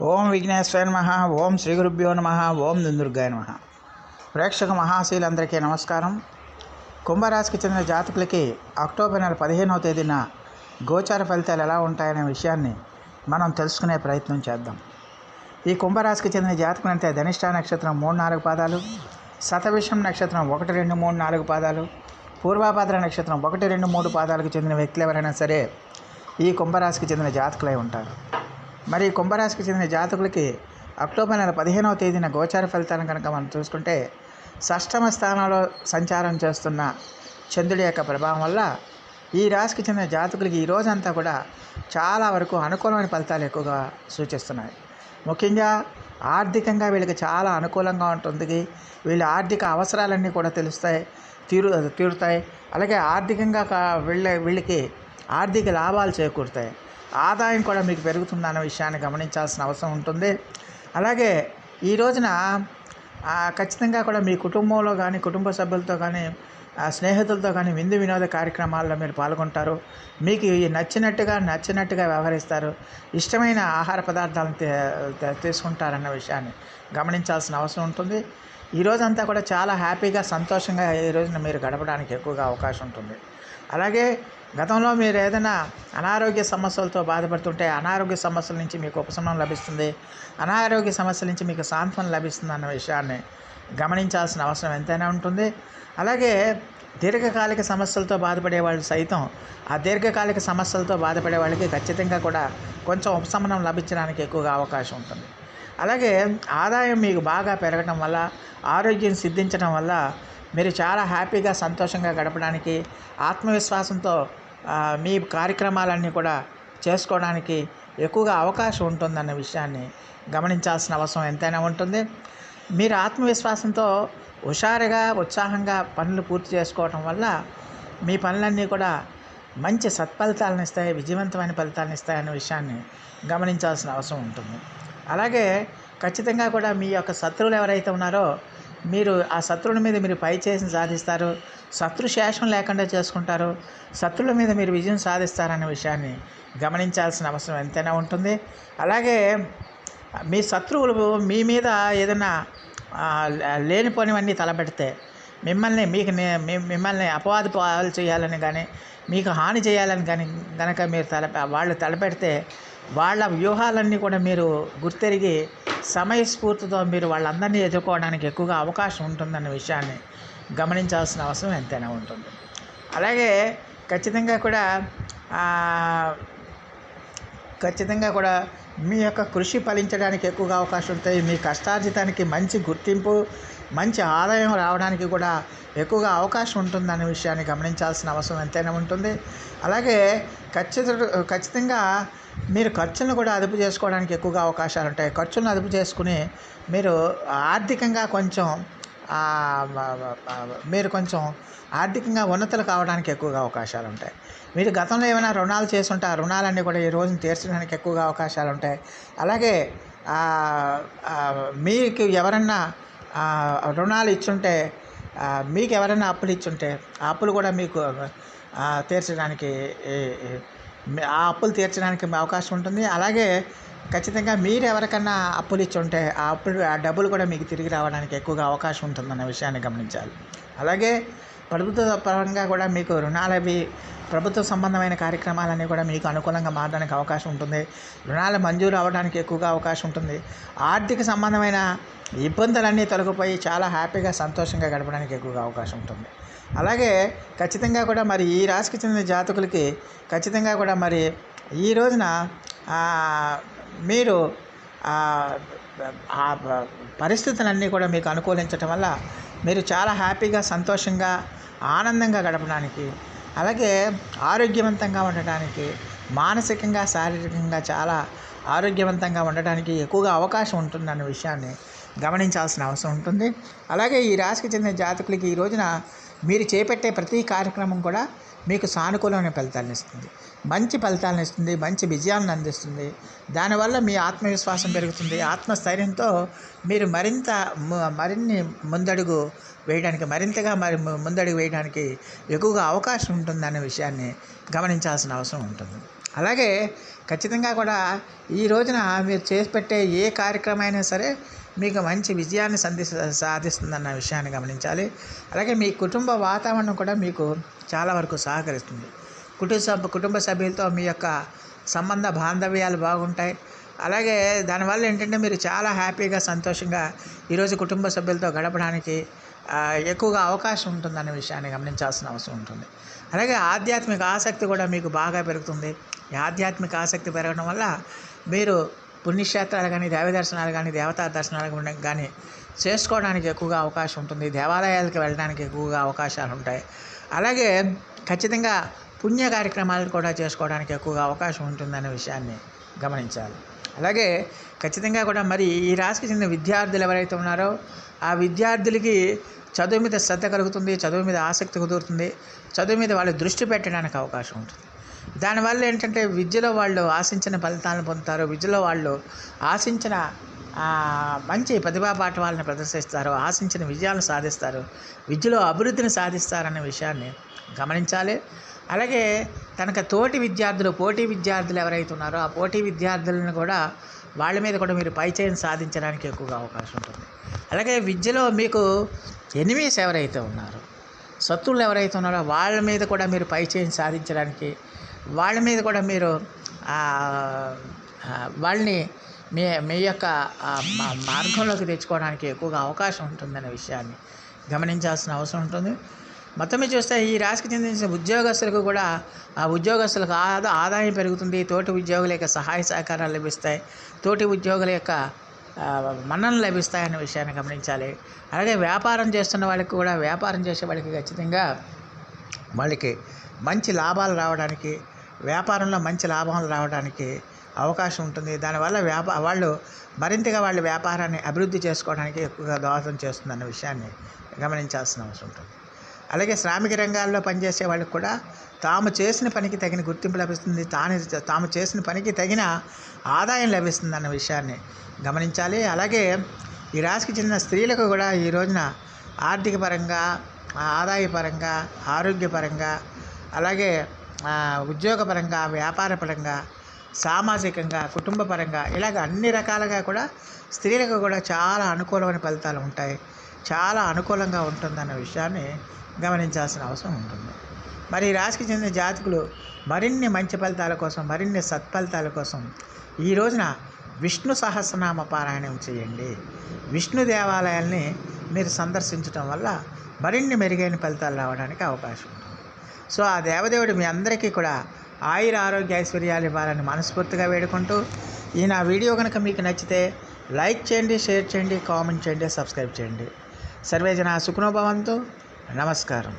ఓం విఘ్నేశ్వర నమ ఓం శ్రీ గురుభ్యో నమ ఓం దుందుర్గాయ నమ. ప్రేక్షక మహాశీలందరికీ నమస్కారం. కుంభరాశికి చెందిన జాతకులకి అక్టోబర్ నెల పదిహేనవ తేదీన గోచార ఫలితాలు ఎలా ఉంటాయనే విషయాన్ని మనం తెలుసుకునే ప్రయత్నం చేద్దాం. ఈ కుంభరాశికి చెందిన జాతకులు అంటే ధనిష్ట నక్షత్రం మూడు నాలుగు పాదాలు శతవిషం నక్షత్రం ఒకటి రెండు మూడు నాలుగు పాదాలు పూర్వాభాద్ర నక్షత్రం ఒకటి రెండు మూడు పాదాలకు చెందిన వ్యక్తులు ఎవరైనా సరే ఈ కుంభరాశికి చెందిన జాతకులై ఉంటారు. మరి కుంభరాశికి చెందిన జాతకులకి అక్టోబర్ నెల పదిహేనవ తేదీన గోచార ఫలితాలను కనుక మనం చూసుకుంటే షష్టమ స్థానంలో సంచారం చేస్తున్న చంద్రుడి యొక్క ప్రభావం వల్ల ఈ రాశికి చెందిన జాతకులకి ఈ రోజంతా కూడా చాలా వరకు అనుకూలమైన ఫలితాలు ఎక్కువగా సూచిస్తున్నాయి. ముఖ్యంగా ఆర్థికంగా వీళ్ళకి చాలా అనుకూలంగా ఉంటుంది. వీళ్ళ ఆర్థిక అవసరాలన్నీ కూడా తెలుస్తాయి తీరు తీరుతాయి. అలాగే ఆర్థికంగా కా- వీళ్ళ వీళ్ళకి ఆర్థిక లాభాలు చేకూరుతాయి. ఆదాయం కూడా మీకు పెరుగుతుందన్న విషయాన్ని గమనించాల్సిన అవసరం ఉంటుంది. అలాగే ఈ రోజున ఖచ్చితంగా కూడా మీ కుటుంబంలో కానీ కుటుంబ సభ్యులతో కానీ స్నేహితులతో కానీ విందు వినోద కార్యక్రమాల్లో మీరు పాల్గొంటారు. మీకు నచ్చినట్టుగా నచ్చినట్టుగా వ్యవహరిస్తారు. ఇష్టమైన ఆహార పదార్థాలను తీసుకుంటారన్న విషయాన్ని గమనించాల్సిన అవసరం ఉంటుంది. ఈ రోజంతా కూడా చాలా హ్యాపీగా సంతోషంగా ఈ రోజున మీరు గడపడానికి ఎక్కువగా అవకాశం ఉంటుంది. అలాగే గతంలో మీరు ఏదైనా అనారోగ్య సమస్యలతో బాధపడుతుంటే అనారోగ్య సమస్యల నుంచి మీకు ఉపశమనం లభిస్తుంది అనారోగ్య సమస్యల నుంచి మీకు సాంత్వనం లభిస్తుంది అన్న విషయాన్ని గమనించాల్సిన అవసరం ఎంతైనా ఉంటుంది. అలాగే దీర్ఘకాలిక సమస్యలతో బాధపడే వాళ్ళు సైతం ఆ దీర్ఘకాలిక సమస్యలతో బాధపడే వాళ్ళకి ఖచ్చితంగా కూడా కొంచెం ఉపశమనం లభించడానికి ఎక్కువగా అవకాశం ఉంటుంది. అలాగే ఆదాయం మీకు బాగా పెరగటం వల్ల ఆరోగ్యం సిద్ధించడం వల్ల మీరు చాలా హ్యాపీగా సంతోషంగా గడపడానికి ఆత్మవిశ్వాసంతో మీ కార్యక్రమాలన్నీ కూడా చేసుకోవడానికి ఎక్కువగా అవకాశం ఉంటుందన్న విషయాన్ని గమనించాల్సిన అవసరం ఎంతైనా ఉంటుంది. మీరు ఆత్మవిశ్వాసంతో హుషారుగా ఉత్సాహంగా పనులు పూర్తి చేసుకోవటం వల్ల మీ పనులన్నీ కూడా మంచి సత్ఫలితాలను ఇస్తాయి విజయవంతమైన ఫలితాలను ఇస్తాయి అనే విషయాన్ని గమనించాల్సిన అవసరం ఉంటుంది. అలాగే ఖచ్చితంగా కూడా మీ యొక్క శత్రువులు ఎవరైతే ఉన్నారో మీరు ఆ శత్రువుల మీద మీరు పై చేసి సాధిస్తారు శత్రు శేషం లేకుండా చేసుకుంటారు శత్రువుల మీద మీరు విజయం సాధిస్తారనే విషయాన్ని గమనించాల్సిన అవసరం ఎంతైనా ఉంటుంది. అలాగే మీ శత్రువులు మీ మీద ఏదైనా లేనిపోనివన్నీ తలపెడితే మిమ్మల్ని మీకు నే- మిమ్మల్ని అపవాదు పాలు చేయాలని కానీ మీకు హాని చేయాలని కానీ కనుక మీరు తల వాళ్ళు తలపెడితే వాళ్ళ వ్యూహాలన్నీ కూడా మీరు గుర్తెరిగి సమయస్ఫూర్తితో మీరు వాళ్ళందరినీ ఎదుర్కోవడానికి ఎక్కువగా అవకాశం ఉంటుందన్న విషయాన్ని గమనించాల్సిన అవసరం ఎంతైనా ఉంటుంది. అలాగే ఖచ్చితంగా కూడా ఖచ్చితంగా కూడా మీ యొక్క కృషి ఫలించడానికి ఎక్కువగా అవకాశం ఉంటాయి. మీ కష్టార్జితానికి మంచి గుర్తింపు మంచి ఆదాయం రావడానికి కూడా ఎక్కువగా అవకాశం ఉంటుందనే విషయాన్ని గమనించాల్సిన అవసరం ఎంతైనా ఉంటుంది. అలాగే ఖచ్చిత ఖచ్చితంగా మీరు ఖర్చులను కూడా అదుపు చేసుకోవడానికి ఎక్కువగా అవకాశాలు ఉంటాయి. ఖర్చులను అదుపు చేసుకుని మీరు ఆర్థికంగా కొంచెం మీరు కొంచెం ఆర్థికంగా ఉన్నతులు కావడానికి ఎక్కువగా అవకాశాలు ఉంటాయి. మీరు గతంలో ఏమైనా రుణాలు చేస్తుంటే ఆ రుణాలన్నీ కూడా ఈ రోజున తీర్చడానికి ఎక్కువగా అవకాశాలు ఉంటాయి. అలాగే మీకు ఎవరన్నా రుణాలు ఇచ్చుంటే మీకు ఎవరైనా అప్పులు ఇచ్చుంటే ఆ అప్పులు కూడా మీకు తీర్చడానికి ఆ అప్పులు తీర్చడానికి అవకాశం ఉంటుంది. అలాగే ఖచ్చితంగా మీరు ఎవరికన్నా అప్పులు ఇచ్చి ఉంటే ఆ అప్పులు ఆ డబ్బులు కూడా మీకు తిరిగి రావడానికి ఎక్కువగా అవకాశం ఉంటుందన్న విషయాన్ని గమనించాలి. అలాగే ప్రభుత్వ పరంగా కూడా మీకు రుణాలవి ప్రభుత్వ సంబంధమైన కార్యక్రమాలన్నీ కూడా మీకు అనుకూలంగా మారడానికి అవకాశం ఉంటుంది. రుణాలు మంజూరు అవ్వడానికి ఎక్కువగా అవకాశం ఉంటుంది. ఆర్థిక సంబంధమైన ఇబ్బందులన్నీ తొలగిపోయి చాలా హ్యాపీగా సంతోషంగా గడపడానికి ఎక్కువగా అవకాశం ఉంటుంది. అలాగే ఖచ్చితంగా కూడా మరి ఈ రాశికి చెందిన జాతకులకి ఖచ్చితంగా కూడా మరి ఈ రోజున మీరు ఆ, పరిస్థితులన్నీ కూడా మీకు అనుకూలించటం వల్ల మీరు చాలా హ్యాపీగా సంతోషంగా ఆనందంగా గడపడానికి అలాగే ఆరోగ్యవంతంగా ఉండటానికి మానసికంగా శారీరకంగా చాలా ఆరోగ్యవంతంగా ఉండడానికి ఎక్కువగా అవకాశం ఉంటుందన్న విషయాన్ని గమనించాల్సిన అవసరం ఉంటుంది. అలాగే ఈ రాశికి చెందిన జాతకులకి ఈ రోజున మీరు చేపట్టే ప్రతి కార్యక్రమం కూడా మీకు సానుకూలమైన ఫలితాలను ఇస్తుంది. మంచి ఫలితాలను ఇస్తుంది మంచి విజయాలను అందిస్తుంది. దానివల్ల మీ ఆత్మవిశ్వాసం పెరుగుతుంది. ఆత్మస్థైర్యంతో మీరు మరింత మరిన్ని ముందడుగు వేయడానికి మరింతగా మరి ముందడుగు వేయడానికి ఎక్కువగా అవకాశం ఉంటుందనే విషయాన్ని గమనించాల్సిన అవసరం ఉంటుంది. అలాగే ఖచ్చితంగా కూడా ఈ రోజున మీరు చేసి పెట్టే ఏ కార్యక్రమం అయినా సరే మీకు మంచి విజయాన్ని సంధి సాధిస్తుందన్న విషయాన్ని గమనించాలి. అలాగే మీ కుటుంబ వాతావరణం కూడా మీకు చాలా వరకు సహకరిస్తుంది. కుటుంబ కుటుంబ సభ్యులతో మీ యొక్క సంబంధ బాంధవ్యాలు బాగుంటాయి. అలాగే దానివల్ల ఏంటంటే మీరు చాలా హ్యాపీగా సంతోషంగా ఈరోజు కుటుంబ సభ్యులతో గడపడానికి ఎక్కువగా అవకాశం ఉంటుందన్న విషయాన్ని గమనించాల్సిన అవసరం ఉంటుంది. అలాగే ఆధ్యాత్మిక ఆసక్తి కూడా మీకు బాగా పెరుగుతుంది. ఈ ఆధ్యాత్మిక ఆసక్తి పెరగడం వల్ల మీరు పుణ్యక్షేత్రాలు కానీ దేవ దర్శనాలు కానీ దేవతా దర్శనాలు కానీ- కానీ చేసుకోవడానికి ఎక్కువగా అవకాశం ఉంటుంది. దేవాలయాలకు వెళ్ళడానికి ఎక్కువగా అవకాశాలు ఉంటాయి. అలాగే ఖచ్చితంగా పుణ్య కార్యక్రమాలు కూడా చేసుకోవడానికి ఎక్కువగా అవకాశం ఉంటుందనే విషయాన్ని గమనించాలి. అలాగే ఖచ్చితంగా కూడా మరి ఈ రాశికి చెందిన విద్యార్థులు ఎవరైతే ఉన్నారో ఆ విద్యార్థులకి చదువు మీద శ్రద్ధ కలుగుతుంది చదువు మీద ఆసక్తి కుదురుతుంది చదువు మీద వాళ్ళు దృష్టి పెట్టడానికి అవకాశం ఉంటుంది. దానివల్ల ఏంటంటే విద్యలో వాళ్ళు ఆశించిన ఫలితాలను పొందుతారు. విద్యలో వాళ్ళు ఆశించిన మంచి ప్రతిభా పాఠవాలను ప్రదర్శిస్తారు. ఆశించిన విజయాలను సాధిస్తారు. విద్యలో అభివృద్ధిని సాధిస్తారనే విషయాన్ని గమనించాలి. అలాగే తనకు తోటి విద్యార్థులు పోటీ విద్యార్థులు ఎవరైతే ఉన్నారో ఆ పోటీ విద్యార్థులను కూడా వాళ్ళ మీద కూడా మీరు పైచయం సాధించడానికి ఎక్కువగా అవకాశం ఉంటుంది. అలాగే విద్యలో మీకు ఎనిమీస్ ఎవరైతే ఉన్నారో శత్రువులు ఎవరైతే ఉన్నారో వాళ్ళ మీద కూడా మీరు పైచేయం సాధించడానికి వాళ్ళ మీద కూడా మీరు వాళ్ళని మీ మీ యొక్క మార్గంలోకి తెచ్చుకోవడానికి ఎక్కువగా అవకాశం ఉంటుందనే విషయాన్ని గమనించాల్సిన అవసరం ఉంటుంది. మొత్తమే చూస్తే ఈ రాశికి చెందిన ఉద్యోగస్తులకు కూడా ఆ ఉద్యోగస్తులకు ఆదా ఆదాయం పెరుగుతుంది. తోటి ఉద్యోగుల యొక్క సహాయ సహకారాలు లభిస్తాయి. తోటి ఉద్యోగుల యొక్క మన్ననలు లభిస్తాయనే విషయాన్ని గమనించాలి. అలాగే వ్యాపారం చేస్తున్న వాళ్ళకి కూడా వ్యాపారం చేసే వాళ్ళకి ఖచ్చితంగా వాళ్ళకి మంచి లాభాలు రావడానికి వ్యాపారంలో మంచి లాభాలు రావడానికి అవకాశం ఉంటుంది. దానివల్ల వ్యాపా వాళ్ళు మరింతగా వాళ్ళ వ్యాపారాన్ని అభివృద్ధి చేసుకోవడానికి ఎక్కువగా దోహదం చేస్తుందన్న విషయాన్ని గమనించాల్సిన అవసరం ఉంటుంది. అలాగే శ్రామిక రంగాల్లో పనిచేసే వాళ్ళకి కూడా తాము చేసిన పనికి తగిన గుర్తింపు లభిస్తుంది. తాను తాము చేసిన పనికి తగిన ఆదాయం లభిస్తుంది అన్న విషయాన్ని గమనించాలి. అలాగే ఈ రాశికి చెందిన స్త్రీలకు కూడా ఈ రోజున ఆర్థిక పరంగా ఆదాయపరంగా ఆరోగ్యపరంగా అలాగే ఉద్యోగపరంగా వ్యాపారపరంగా సామాజికంగా కుటుంబపరంగా ఇలాగ అన్ని రకాలుగా కూడా స్త్రీలకు కూడా చాలా అనుకూలమైన ఫలితాలు ఉంటాయి. చాలా అనుకూలంగా ఉంటుందన్న విషయాన్ని గమనించాల్సిన అవసరం ఉంటుంది. మరి ఈ రాశికి చెందిన జాతకులు మరిన్ని మంచి ఫలితాల కోసం మరిన్ని సత్ఫలితాల కోసం ఈ రోజున విష్ణు సహస్రనామ పారాయణం చేయండి. విష్ణు దేవాలయాల్ని మీరు సందర్శించడం వల్ల మరిన్ని మెరుగైన ఫలితాలు రావడానికి అవకాశం ఉంటుంది. సో ఆ దేవదేవుడు మీ అందరికీ కూడా ఆయుర ఆరోగ్య ఐశ్వర్యాలు ఇవ్వాలని మనస్ఫూర్తిగా వేడుకుంటూ ఈ నా వీడియో కనుక మీకు నచ్చితే లైక్ చేయండి షేర్ చేయండి కామెంట్ చేయండి సబ్స్క్రైబ్ చేయండి. సర్వేజన సుఖనోభవంతో నమస్కారం.